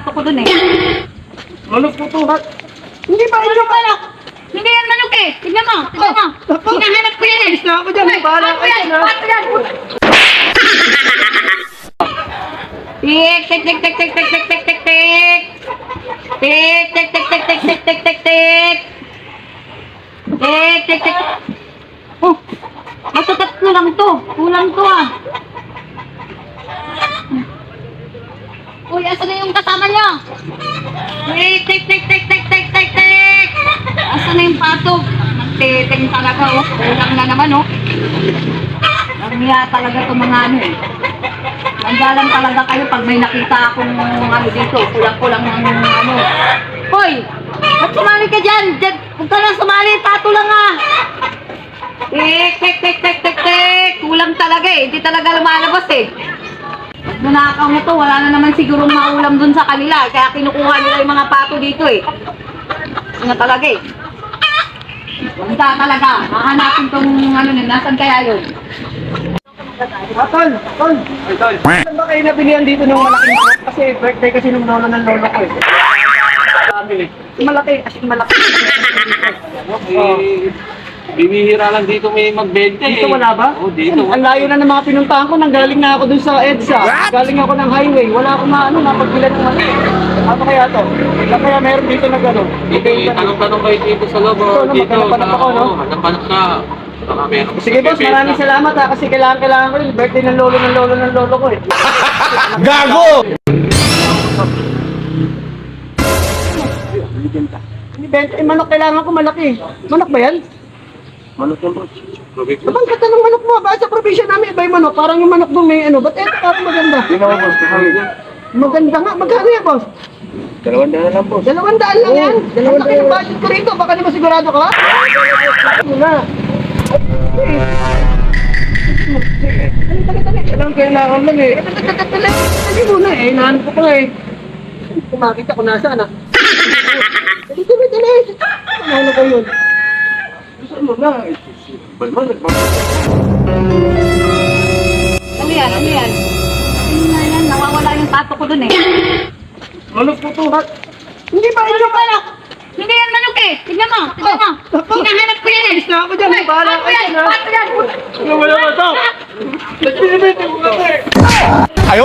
pato ko dun eh. Manok po to, ha? Hindi ba ito manok? Hindi yan manok eh. Tignan mo, tignan mo. Hinahanap ko yan eh. Gusto ako dyan, bahala ka yan, pato yan. Tik, tik, tik, tik, tik, tik, tik, tik, tik, tik. Tik, tik, tik, tik, tik, tik, tik, tik, tik. Tik, tik, tik. Oh, matatat na lang to. Kulang to ah. Uy, asa na yung kasama niya? Tik, tik, tik, tik, tik, tik, tik, tik. Asa na yung patog? Nagtiting talaga oh. Kulang na naman oh. Nangya talaga itong mga ano eh. Nandiyan talaga kayo pag may nakita akong ano dito. Kulang-kulang ng ano. Hoy! Ba't sumali ka dyan? Dyan, huwag ka lang sumali. Pato lang ah. Tik, tik, tik, tik, tik, tik. Kulang talaga eh. Hindi talaga lumalabas eh. Pag nanakaw mo to, wala na naman siguro maulam dun sa kanila. Kaya kinukuha nila yung mga pato dito eh. Ano talaga eh. Wala talaga. Hahanapin tong ano na, nasan kaya yun? Ah, tol, tol. Ay, tol. Saan ba kayo nabilihan dito ng malaking manok? Kasi birthday kasi nung lolo ng lolo ko eh. Malaki, as in malaki. Eh, bibihira lang dito may magbenta eh. Dito wala ba? Oo, dito. Ang layo na ng mga pinuntahan ko. Nanggaling na ako dun sa EDSA. Galing ako ng highway. Wala akong maano, napagbilan ng mali. Ano kaya to? Wala kaya meron dito na gano'n. Dito, eh, tanong-tanong kayo dito sa loob. Oh, no, Dito, maghanap-hanap ako, no? Oo, hanap-hanap ka. Baka meron Sige boss, maraming salamat ha. Kasi kailangan, kailangan ko rin. Birthday ng lolo ng lolo ng lolo ko eh. Gago! Hindi benta, eh, manok kailangan ko malaki. Manok ba yan? Manok yan, boss. Mo. Ba't ang ng manok mo? Bakit sa probinsya namin iba yung manok? Parang yung manok doon may ano. Ba't eto parang maganda? Mo, boss. Yan. Maganda nga. Magkano yan, boss? Dalawang daan na lang, boss. Dalawang daan lang yan. Dalawang daan. Ang budget ko rito. Baka di ba sigurado ka? Ano na? Walang kailangan lang eh. Hindi muna eh. Hinahanap ko pa eh. Kung makita ko nasaan ah. Dali, dali, dali. Ano ko yun? Mo na. Balman, nagmamahal. Ano yan? Ano yan? Ano na yan? Nawawala yung pato ko dun eh. Manok po to, ha? Hindi ba ito manok? Hindi yan manok eh. Tignan mo, tignan mo. Ako. Hinahanap ko yan eh. Gusto ako dyan. Ay, Bahala ha. pato yan. Wala ba ito? Nagbibigay ko ka eh. 哎